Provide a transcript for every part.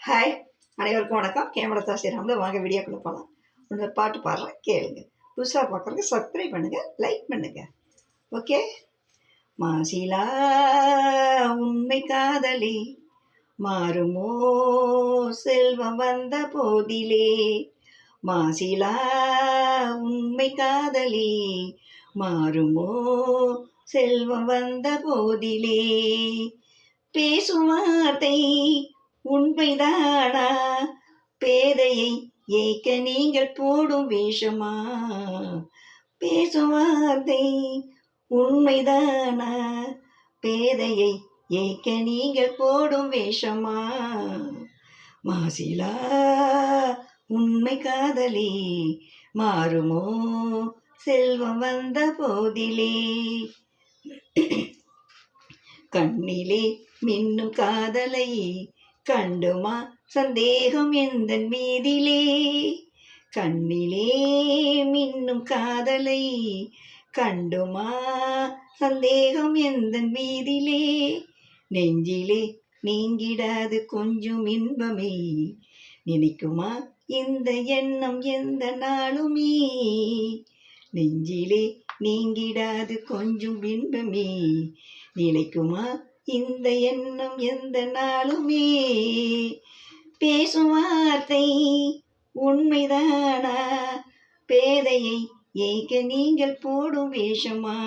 Hi அனைவருக்கும் வணக்கம். Camera ஸ்ரீராமில் வாங்க வீடியோக்குள்ளே போகலாம் உன்னோட பாட்டு பாடுறேன். கேளுங்க. புதுசாக பார்க்குறதுக்கு சப்ஸ்கிரைப் பண்ணுங்கள் லைக் பண்ணுங்கள் ஓகே மாசிலா உண்மை காதலி மாறுமோ செல்வம் வந்த போதிலே மாசிலா உண்மை காதலி மாறுமோ செல்வம் வந்த போதிலே பேசும் வார்த்தை உண்மைதானா? பேதையை ஏய்க்க நீங்கள் போடும் வேஷமா? பேசும் வார்த்தை உண்மைதானா? பேதையை ஏய்க்க நீங்கள் போடும் வேஷமா? மாசிலா உண்மை காதலி மாறுமோ? செல்வம் வந்த போதிலே. கண்ணிலே மின்னும் காதலை கண்டுமா சந்தேகம் எந்த மீதிலே? கண்ணிலே மின்னும் காதலை கண்டுமா சந்தேகம் எந்த மீதிலே? நெஞ்சிலே நீங்கிடாது கொஞ்சம் இன்பமே. நினைக்குமா இந்த எண்ணம் எந்த நாளுமே? நெஞ்சிலே நீங்கிடாது கொஞ்சம் இன்பமே. நினைக்குமா இந்த எண்ணம் எந்த நாளுமே பேசும் வார்த்தை உண்மைதானா? பேதையை ஏய்க்க நீங்கள் போடும் வேஷமா?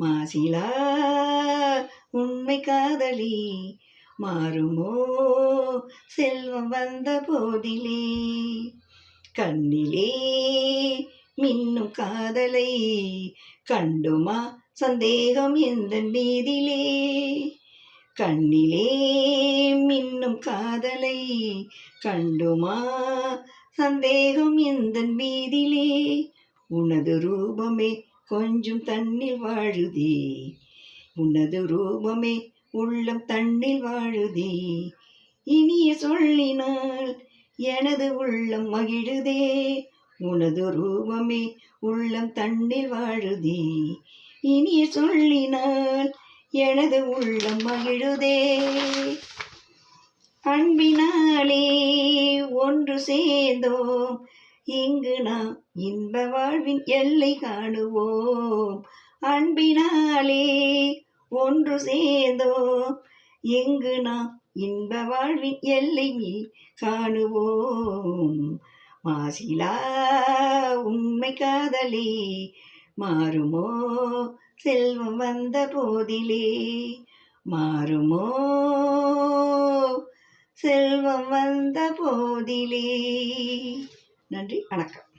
மாசிலா உண்மை காதலி மாறுமோ? செல்வம் வந்த போதிலே கண்ணிலே மின்னும் காதலை கண்டுமா சந்தேகம் எந்த மீதிலே கண்ணிலே மின்னும் காதலை கண்டுமா சந்தேகம் எந்த மீதிலே உனது ரூபமே கொஞ்சம் தண்ணில் வாழுதே உனது ரூபமே உள்ளம் தண்ணில் வாழுதே இனிய சொல்லினால் எனது உள்ளம் மகிழுதே உனது ரூபமே உள்ளம் தண்ணில் வாழுதே. இனிய சொல்லினால் எனது உள்ளம் மகிழுதே. அன்பினாலே ஒன்று சேர்ந்தோம். இங்கு நாம் இன்ப வாழ்வின் எல்லை காணுவோம். அன்பினாலே ஒன்று சேர்ந்தோம். இங்கு நாம் இன்ப வாழ்வின் எல்லை காணுவோம். மாசிலா உண்மை காதலி மாறுமோ செல்வம் வந்த போதிலே மாறுமோ செல்வம் வந்த போதிலே. நன்றி வணக்கம்.